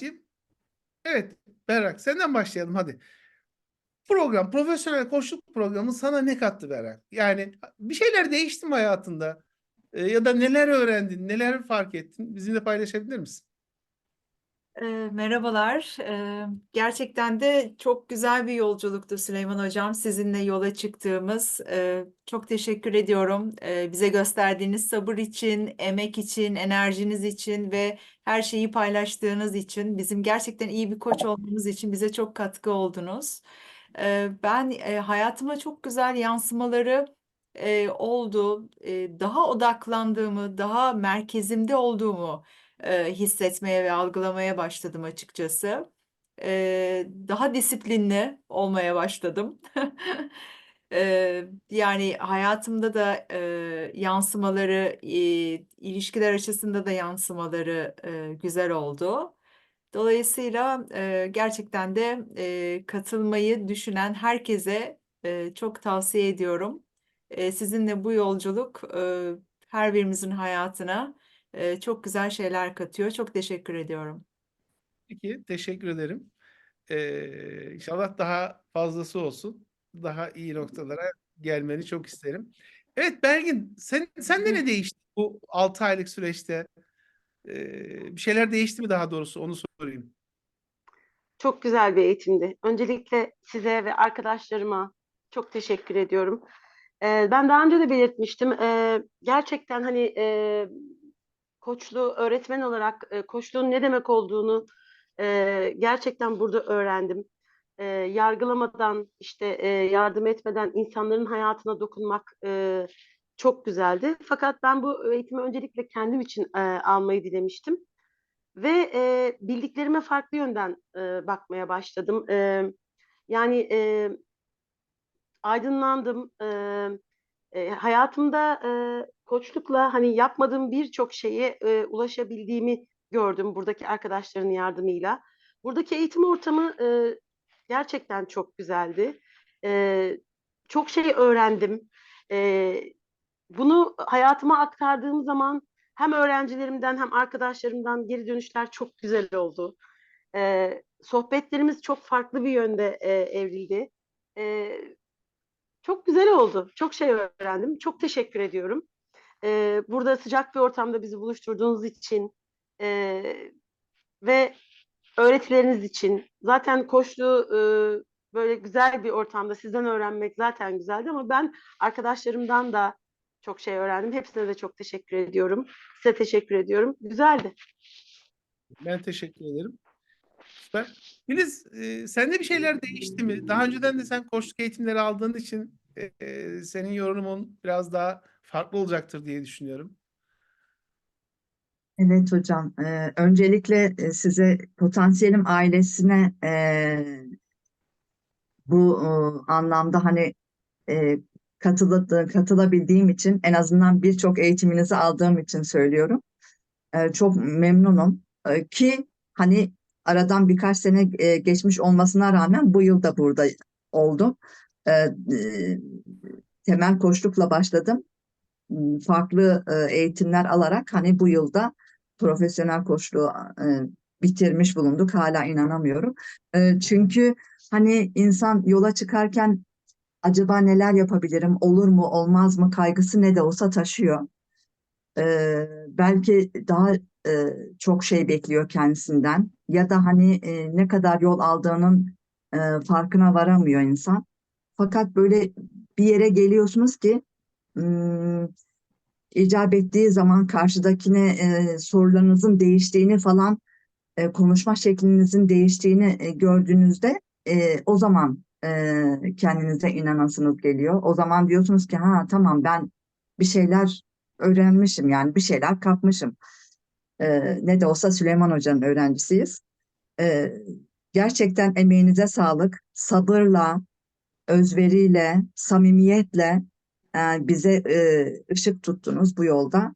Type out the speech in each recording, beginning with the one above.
başlayayım. Evet, Berrak, senden başlayalım hadi. Program, profesyonel koçluk programı sana ne kattı Berrak? Yani bir şeyler değişti mi hayatında? Ee, ya da neler öğrendin, neler fark ettin? Bizimle paylaşabilir misin? Merhabalar. Gerçekten de çok güzel bir yolculuktu Süleyman Hocam. Sizinle yola çıktığımız. Çok teşekkür ediyorum. Bize gösterdiğiniz sabır için, emek için, enerjiniz için ve her şeyi paylaştığınız için, bizim gerçekten iyi bir koç olmamız için bize çok katkı oldunuz. Ben hayatıma çok güzel yansımaları oldu. Daha odaklandığımı, daha merkezimde olduğumu e, hissetmeye ve algılamaya başladım açıkçası. E, daha disiplinli olmaya başladım. E, yani hayatımda da e, yansımaları, e, ilişkiler açısında da yansımaları e, güzel oldu. Dolayısıyla e, gerçekten de e, katılmayı düşünen herkese e, çok tavsiye ediyorum. E, sizinle bu yolculuk e, her birimizin hayatına e, çok güzel şeyler katıyor. Çok teşekkür ediyorum. Peki, teşekkür ederim. Ee, inşallah daha fazlası olsun. Daha iyi noktalara gelmeni çok isterim. Evet Belgin, sen, sende ne değişti bu 6 aylık süreçte? Ee, bir şeyler değişti mi daha doğrusu onu sorayım. Çok güzel bir eğitimdi. Öncelikle size ve arkadaşlarıma çok teşekkür ediyorum. Ee, ben daha önce de belirtmiştim. Ee, gerçekten hani e, koçluğu öğretmen olarak e, koçluğun ne demek olduğunu e, gerçekten burada öğrendim. E, yargılamadan, işte e, yardım etmeden insanların hayatına dokunmak e, çok güzeldi. Fakat ben bu eğitimi öncelikle kendim için e, almayı dilemiştim ve e, bildiklerime farklı yönden e, bakmaya başladım. E, yani e, aydınlandım. E, e, hayatımda e, koçlukla hani yapmadığım birçok şeye e, ulaşabildiğimi gördüm buradaki arkadaşların yardımıyla. Buradaki eğitim ortamı e, gerçekten çok güzeldi. E, çok şey öğrendim. E, bunu hayatıma aktardığım zaman hem öğrencilerimden hem arkadaşlarımdan geri dönüşler çok güzel oldu. Ee, sohbetlerimiz çok farklı bir yönde e, evrildi. Ee, çok güzel oldu. Çok şey öğrendim. Çok teşekkür ediyorum. Ee, burada sıcak bir ortamda bizi buluşturduğunuz için e, ve öğretileriniz için. Zaten koçluğu e, böyle güzel bir ortamda sizden öğrenmek zaten güzeldi ama ben arkadaşlarımdan da çok şey öğrendim. Hepsine de çok teşekkür ediyorum. Size teşekkür ediyorum. Güzeldi. Ben teşekkür ederim. Süper. Filiz, e, sende bir şeyler değişti mi? Daha önceden de sen koçluk eğitimleri aldığın için e, e, senin yorumun biraz daha farklı olacaktır diye düşünüyorum. Evet hocam. Ee, öncelikle e, size potansiyelim ailesine e, bu e, anlamda hani e, katıldı, katılabildiğim için en azından birçok eğitiminizi aldığım için söylüyorum. E, çok memnunum E, ki hani aradan birkaç sene e, geçmiş olmasına rağmen bu yıl da burada oldum. E, e, temel koçlukla başladım. Farklı e, eğitimler alarak hani bu yılda profesyonel koçluğu e, bitirmiş bulunduk. Hala inanamıyorum. Çünkü hani insan yola çıkarken acaba neler yapabilirim, olur mu, olmaz mı kaygısı ne de olsa taşıyor. Belki daha çok şey bekliyor kendisinden ya da hani ne kadar yol aldığının farkına varamıyor insan. Fakat böyle bir yere geliyorsunuz ki icap ettiği zaman karşıdakine e, sorularınızın değiştiğini falan e, konuşma şeklinizin değiştiğini e, gördüğünüzde e, o zaman e, kendinize inanasınız geliyor. O zaman diyorsunuz ki ha tamam ben bir şeyler öğrenmişim yani bir şeyler kapmışım. E, ne de olsa Süleyman Hoca'nın öğrencisiyiz. E, gerçekten emeğinize sağlık, sabırla, özveriyle, samimiyetle e, bize e, ışık tuttunuz bu yolda.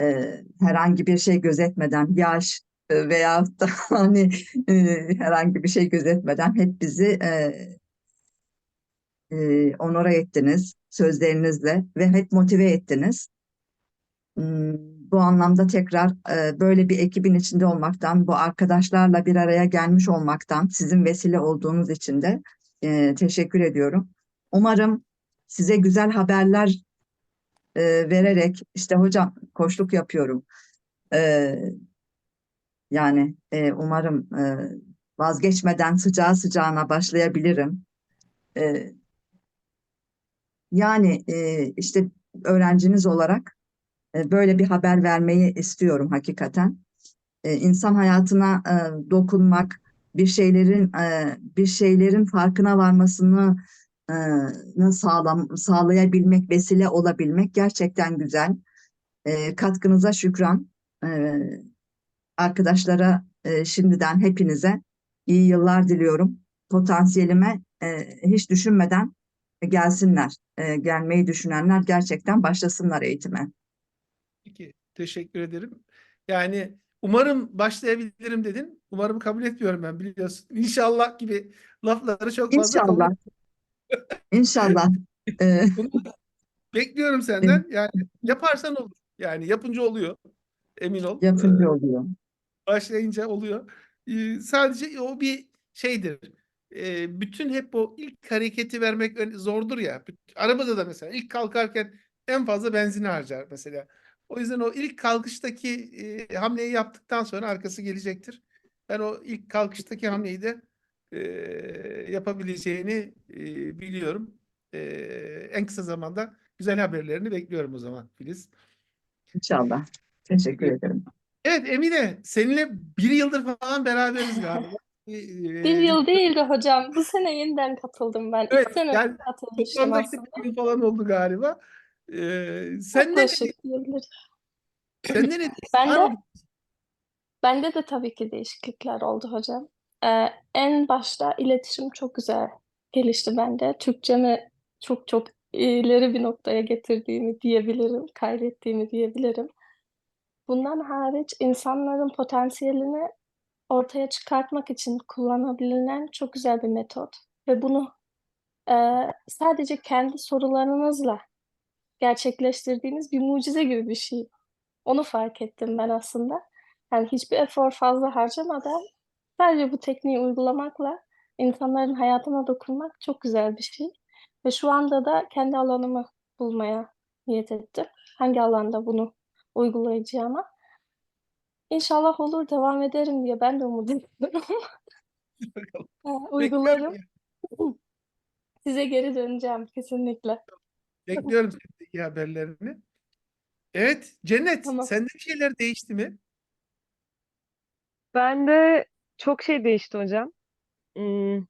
E, herhangi bir şey gözetmeden, yaş e, veya da hani e, herhangi bir şey gözetmeden hep bizi e, e, onora ettiniz sözlerinizle ve hep motive ettiniz. Hmm, bu anlamda tekrar e, böyle bir ekibin içinde olmaktan, bu arkadaşlarla bir araya gelmiş olmaktan, sizin vesile olduğunuz için de e, teşekkür ediyorum. Umarım size güzel haberler e, vererek, işte hocam koçluk yapıyorum. E, yani e, umarım e, vazgeçmeden sıcağı sıcağına başlayabilirim. E, yani e, işte öğrenciniz olarak e, böyle bir haber vermeyi istiyorum hakikaten. E, insan hayatına e, dokunmak, bir şeylerin e, bir şeylerin farkına varmasını nı sağlam, sağlayabilmek, vesile olabilmek gerçekten güzel. E, katkınıza şükran. E, arkadaşlara e, şimdiden hepinize iyi yıllar diliyorum. Potansiyelime e, hiç düşünmeden gelsinler. E, gelmeyi düşünenler gerçekten başlasınlar eğitime. Peki, teşekkür ederim. Yani umarım başlayabilirim dedin. Umarım kabul etmiyorum ben biliyorsun. İnşallah gibi lafları çok fazla kabul İnşallah. E, Bunu bekliyorum senden. Yani yaparsan olur. Yani yapınca oluyor. Emin ol. yapınca oluyor. başlayınca oluyor. Ee, sadece o bir şeydir. Ee, bütün hep o ilk hareketi vermek ön- zordur ya. Büt- Arabada da mesela ilk kalkarken en fazla benzin harcar mesela. O yüzden o ilk kalkıştaki e, hamleyi yaptıktan sonra arkası gelecektir. Ben o ilk kalkıştaki hamleyi de e, yapabileceğini e, biliyorum. E, en kısa zamanda güzel haberlerini bekliyorum o zaman Filiz. İnşallah. Teşekkür ederim. Evet Emine, seninle bir yıldır falan beraberiz galiba. Ee, Bir yıl değildi hocam. Bu sene yeniden katıldım ben. İki Evet, sene yani katılmıştım aslında. falan oldu galiba. Ee, sen ne, sen ne Ben de bende de tabii ki değişiklikler oldu hocam. Ee, en başta iletişim çok güzel gelişti bende. Türkçemi çok çok ileri bir noktaya getirdiğimi diyebilirim, kaydettiğimi diyebilirim. Bundan hariç insanların potansiyelini ortaya çıkartmak için kullanabilen çok güzel bir metot. Ve bunu eee, sadece kendi sorularınızla gerçekleştirdiğiniz bir mucize gibi bir şey. Onu fark ettim ben aslında. Yani hiçbir efor fazla harcamadan sadece bu tekniği uygulamakla insanların hayatına dokunmak çok güzel bir şey. Ve şu anda da kendi alanımı bulmaya niyet ettim. Hangi alanda bunu uygulayacağıma. İnşallah olur, devam ederim diye ben de umut ediyorum. Ee, Uygularım. Size geri döneceğim kesinlikle. Bekliyorum senin iyi haberlerini. Evet, Cennet, Tamam. sende bir şeyler değişti mi? Bende çok şey değişti hocam. Hmm,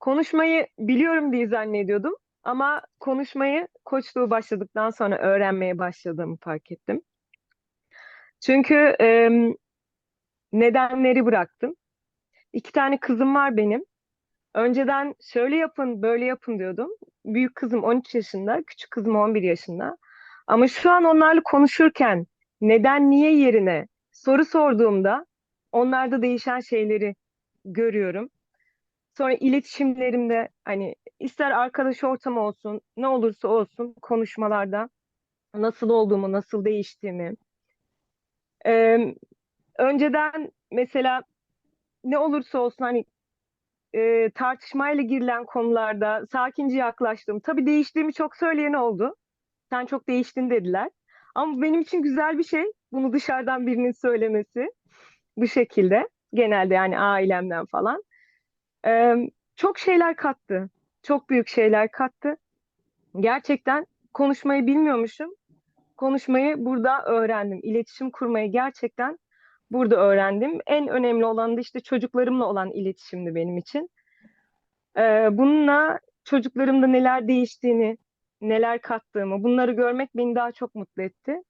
konuşmayı biliyorum diye zannediyordum ama konuşmayı koçluğu başladıktan sonra öğrenmeye başladığımı fark ettim. Çünkü em, nedenleri bıraktım. İki tane kızım var benim. Önceden şöyle yapın, böyle yapın diyordum. Büyük kızım 13 yaşında, küçük kızım 11 yaşında. Ama şu an onlarla konuşurken neden, niye yerine soru sorduğumda onlarda değişen şeyleri görüyorum. Sonra iletişimlerimde hani ister arkadaş ortamı olsun, ne olursa olsun konuşmalarda nasıl olduğumu, nasıl değiştiğimi. Ee, önceden mesela ne olursa olsun hani e, tartışmayla girilen konularda sakince yaklaştım. Tabii değiştiğimi çok söyleyen oldu. Sen çok değiştin dediler. Ama benim için güzel bir şey bunu dışarıdan birinin söylemesi bu şekilde. Genelde yani ailemden falan. Ee, çok şeyler kattı. Çok büyük şeyler kattı. Gerçekten konuşmayı bilmiyormuşum. Konuşmayı burada öğrendim. İletişim kurmayı gerçekten burada öğrendim. En önemli olan da işte çocuklarımla olan iletişimdi benim için. Ee, bununla çocuklarımda neler değiştiğini, neler kattığımı, bunları görmek beni daha çok mutlu etti.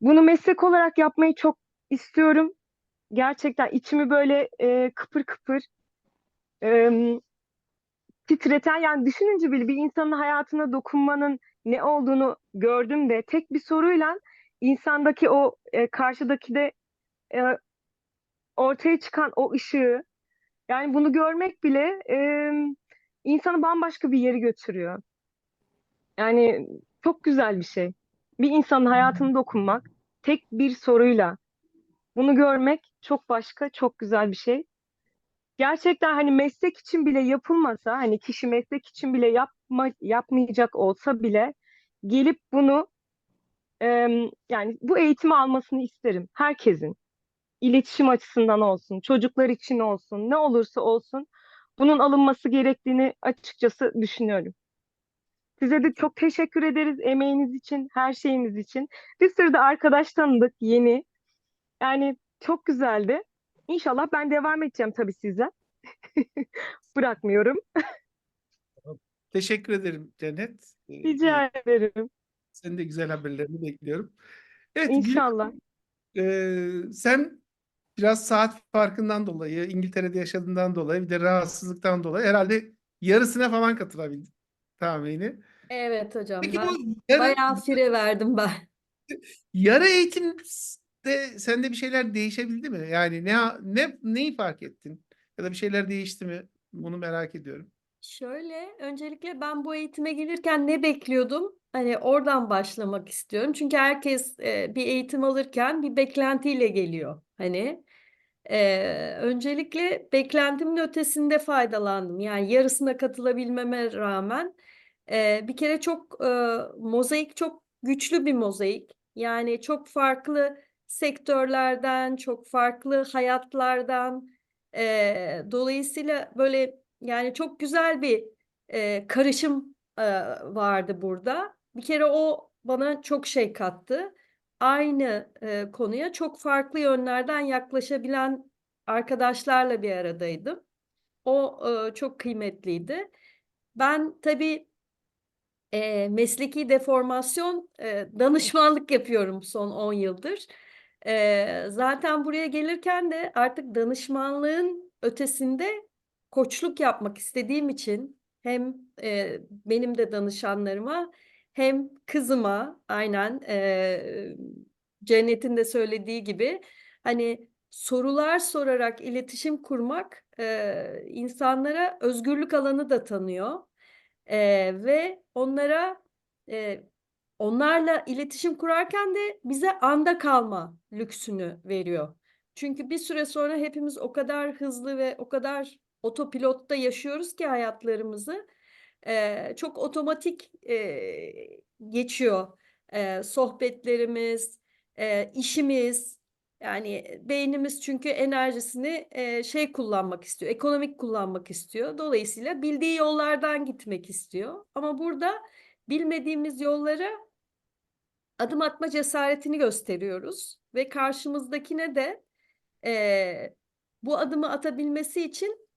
Bunu meslek olarak yapmayı çok istiyorum. Gerçekten içimi böyle e, kıpır kıpır e, titreten yani düşününce bile bir insanın hayatına dokunmanın ne olduğunu gördüm de tek bir soruyla insandaki o e, karşıdaki de e, ortaya çıkan o ışığı yani bunu görmek bile e, insanı bambaşka bir yere götürüyor. Yani çok güzel bir şey. Bir insanın hayatına dokunmak tek bir soruyla bunu görmek çok başka, çok güzel bir şey. Gerçekten hani meslek için bile yapılmasa, hani kişi meslek için bile yapma, yapmayacak olsa bile gelip bunu em, yani bu eğitimi almasını isterim herkesin. İletişim açısından olsun, çocuklar için olsun, ne olursa olsun bunun alınması gerektiğini açıkçası düşünüyorum. Size de çok teşekkür ederiz emeğiniz için, her şeyiniz için. Bir sürü de arkadaş tanıdık yeni. Yani çok güzeldi. İnşallah ben devam edeceğim tabii size. Bırakmıyorum. Teşekkür ederim Cennet. Ee, Rica ederim. Senin de güzel haberlerini bekliyorum. Evet, İnşallah. e, sen biraz saat farkından dolayı, İngiltere'de yaşadığından dolayı, bir de rahatsızlıktan dolayı herhalde yarısına falan katılabildin tahmini. Evet hocam Peki ben bu yarı, bayağı fire verdim ben. yarı eğitimde sende bir şeyler değişebildi mi? Yani ne ne neyi fark ettin? Ya da bir şeyler değişti mi? Bunu merak ediyorum. Şöyle, öncelikle ben bu eğitime gelirken ne bekliyordum? Hani oradan başlamak istiyorum. Çünkü herkes e, bir eğitim alırken bir beklentiyle geliyor. Hani e, öncelikle beklentimin ötesinde faydalandım. Yani yarısına katılabilmeme rağmen e, bir kere çok e, mozaik çok güçlü bir mozaik. Yani çok farklı sektörlerden, çok farklı hayatlardan. e, dolayısıyla böyle yani çok güzel bir e, karışım e, vardı burada. Bir kere o bana çok şey kattı. Aynı e, konuya çok farklı yönlerden yaklaşabilen arkadaşlarla bir aradaydım. O e, çok kıymetliydi. Ben tabii e, mesleki deformasyon e, danışmanlık yapıyorum son 10 yıldır. E, zaten buraya gelirken de artık danışmanlığın ötesinde koçluk yapmak istediğim için hem e, benim de danışanlarıma hem kızıma aynen e, Cennet'in de söylediği gibi hani sorular sorarak iletişim kurmak e, insanlara özgürlük alanı da tanıyor. E, ve onlara e, onlarla iletişim kurarken de bize anda kalma lüksünü veriyor. Çünkü bir süre sonra hepimiz o kadar hızlı ve o kadar otopilotta yaşıyoruz ki hayatlarımızı. Eee, çok otomatik eee, geçiyor eee, sohbetlerimiz, eee, işimiz. Yani beynimiz çünkü enerjisini eee, şey kullanmak istiyor, ekonomik kullanmak istiyor. Dolayısıyla bildiği yollardan gitmek istiyor. Ama burada bilmediğimiz yollara adım atma cesaretini gösteriyoruz ve karşımızdakine de eee, bu adımı atabilmesi için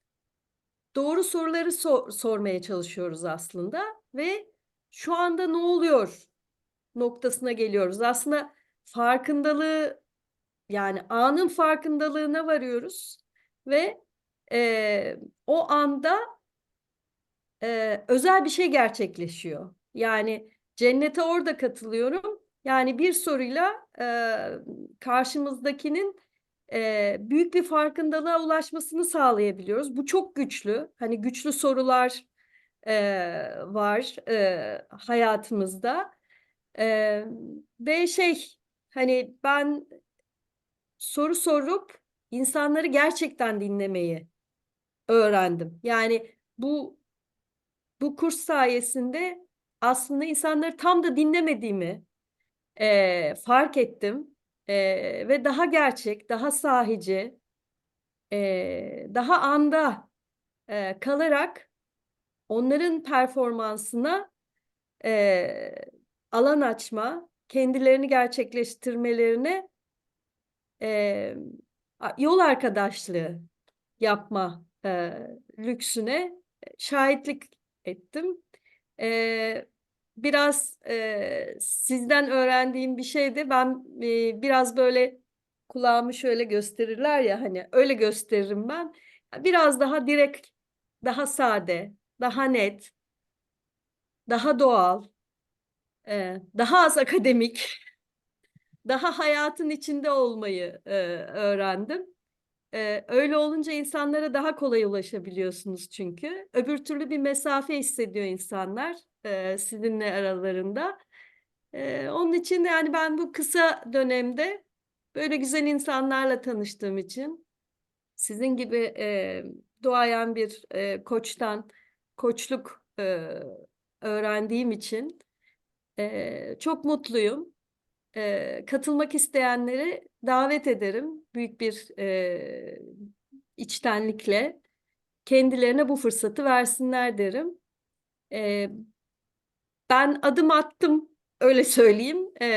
doğru soruları sor- sormaya çalışıyoruz aslında ve şu anda ne oluyor noktasına geliyoruz. Aslında farkındalığı yani anın farkındalığına varıyoruz ve eee, o anda eee, özel bir şey gerçekleşiyor. Yani cennete orada katılıyorum. Yani bir soruyla eee, karşımızdakinin eee, büyük bir farkındalığa ulaşmasını sağlayabiliyoruz. Bu çok güçlü. Hani güçlü sorular eee, var eee, hayatımızda. Eee, ve şey hani ben soru sorup insanları gerçekten dinlemeyi öğrendim. Yani bu bu kurs sayesinde aslında insanları tam da dinlemediğimi eee, fark ettim. Eee, ve daha gerçek, daha sahici, eee, daha anda eee, kalarak onların performansına eee, alan açma, kendilerini gerçekleştirmelerine a- yol arkadaşlığı yapma eee, lüksüne şahitlik ettim. Eee, biraz eee, sizden öğrendiğim bir şeydi. Ben eee, biraz böyle kulağımı şöyle gösterirler ya hani öyle gösteririm ben. Biraz daha direkt, daha sade, daha net, daha doğal, eee, daha az akademik, daha hayatın içinde olmayı eee, öğrendim. Eee, öyle olunca insanlara daha kolay ulaşabiliyorsunuz çünkü. Öbür türlü bir mesafe hissediyor insanlar eee, sizinle aralarında. Ee, onun için yani ben bu kısa dönemde böyle güzel insanlarla tanıştığım için sizin gibi e, duayen bir e, koçtan koçluk e, öğrendiğim için e, çok mutluyum. E, katılmak isteyenleri davet ederim büyük bir e, içtenlikle. Kendilerine bu fırsatı versinler derim. E, ben adım attım öyle söyleyeyim E,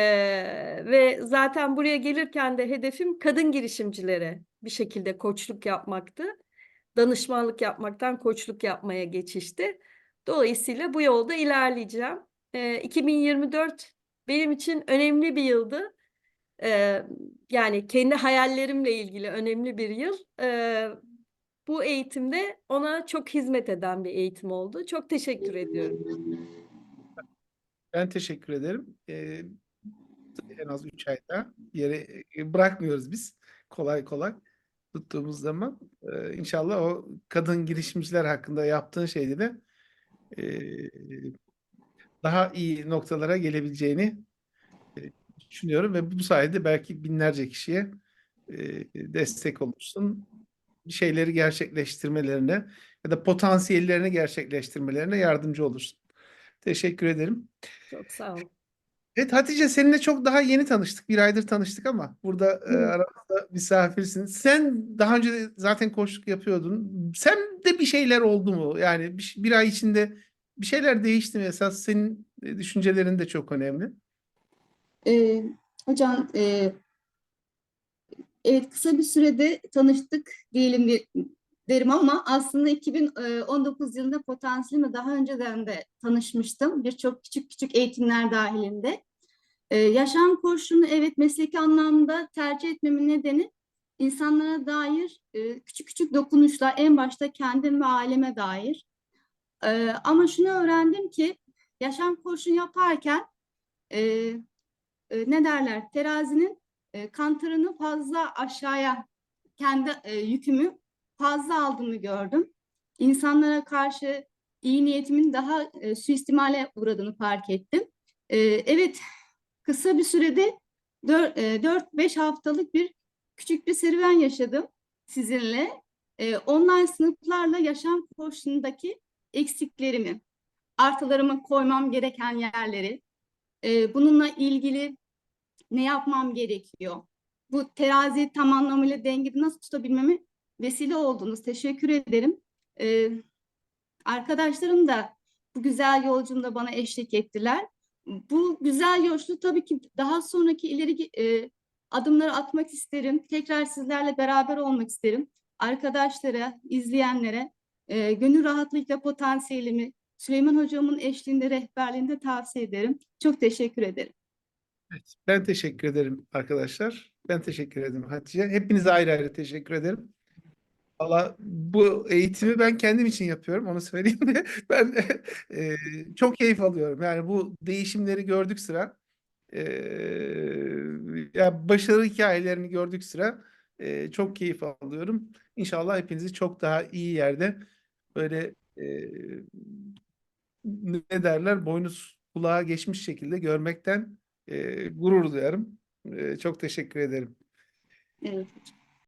ve zaten buraya gelirken de hedefim kadın girişimcilere bir şekilde koçluk yapmaktı. Danışmanlık yapmaktan koçluk yapmaya geçişti. Dolayısıyla bu yolda ilerleyeceğim. E, 2024 benim için önemli bir yıldı. E, yani kendi hayallerimle ilgili önemli bir yıl. E, bu eğitimde ona çok hizmet eden bir eğitim oldu. Çok teşekkür ediyorum. Ben teşekkür ederim. Ee, en az 3 ayda yere bırakmıyoruz biz kolay kolay tuttuğumuz zaman. Ee, inşallah o kadın girişimciler hakkında yaptığın şeyde de e, daha iyi noktalara gelebileceğini e, düşünüyorum ve bu sayede belki binlerce kişiye e, destek olursun. Bir şeyleri gerçekleştirmelerine ya da potansiyellerini gerçekleştirmelerine yardımcı olursun. Teşekkür ederim. Çok sağ olun. Evet Hatice seninle çok daha yeni tanıştık. Bir aydır tanıştık ama burada e, aramızda misafirsin. Sen daha önce de zaten koçluk yapıyordun. Sen de bir şeyler oldu mu? Yani bir, bir ay içinde bir şeyler değişti mi? Esas senin e, düşüncelerin de çok önemli. Ee, hocam e, evet kısa bir sürede tanıştık diyelim de- derim ama aslında 2019 yılında potansiyelimle daha önceden de tanışmıştım. Birçok küçük küçük eğitimler dahilinde. Ee, yaşam koçluğunu evet mesleki anlamda tercih etmemin nedeni insanlara dair e, küçük küçük dokunuşlar en başta kendim ve aileme dair. Ee, ama şunu öğrendim ki yaşam koçluğunu yaparken e, e, ne derler terazinin e, kantarını fazla aşağıya kendi e, yükümü fazla aldığını gördüm. İnsanlara karşı iyi niyetimin daha e, suistimale uğradığını fark ettim. E, evet kısa bir sürede 4-5 haftalık bir küçük bir serüven yaşadım sizinle. E, online sınıflarla yaşam koşulundaki eksiklerimi, artılarımı koymam gereken yerleri, e, bununla ilgili ne yapmam gerekiyor? Bu terazi tam anlamıyla dengede nasıl tutabilmeme vesile oldunuz. Teşekkür ederim. Ee, arkadaşlarım da bu güzel yolculuğumda bana eşlik ettiler. Bu güzel yolculuk tabii ki daha sonraki ileri e, adımları atmak isterim. Tekrar sizlerle beraber olmak isterim. Arkadaşlara, izleyenlere e, gönül rahatlığıyla potansiyelimi Süleyman Hocam'ın eşliğinde, rehberliğinde tavsiye ederim. Çok teşekkür ederim. Evet, ben teşekkür ederim arkadaşlar. Ben teşekkür ederim Hatice. Hepinize ayrı ayrı teşekkür ederim. Valla bu eğitimi ben kendim için yapıyorum onu söyleyeyim de ben e, çok keyif alıyorum. Yani bu değişimleri gördük sıra e, ya başarı hikayelerini gördük sıra e, çok keyif alıyorum. İnşallah hepinizi çok daha iyi yerde böyle e, ne derler boynuz kulağa geçmiş şekilde görmekten e, gurur duyarım. E, çok teşekkür ederim. Evet.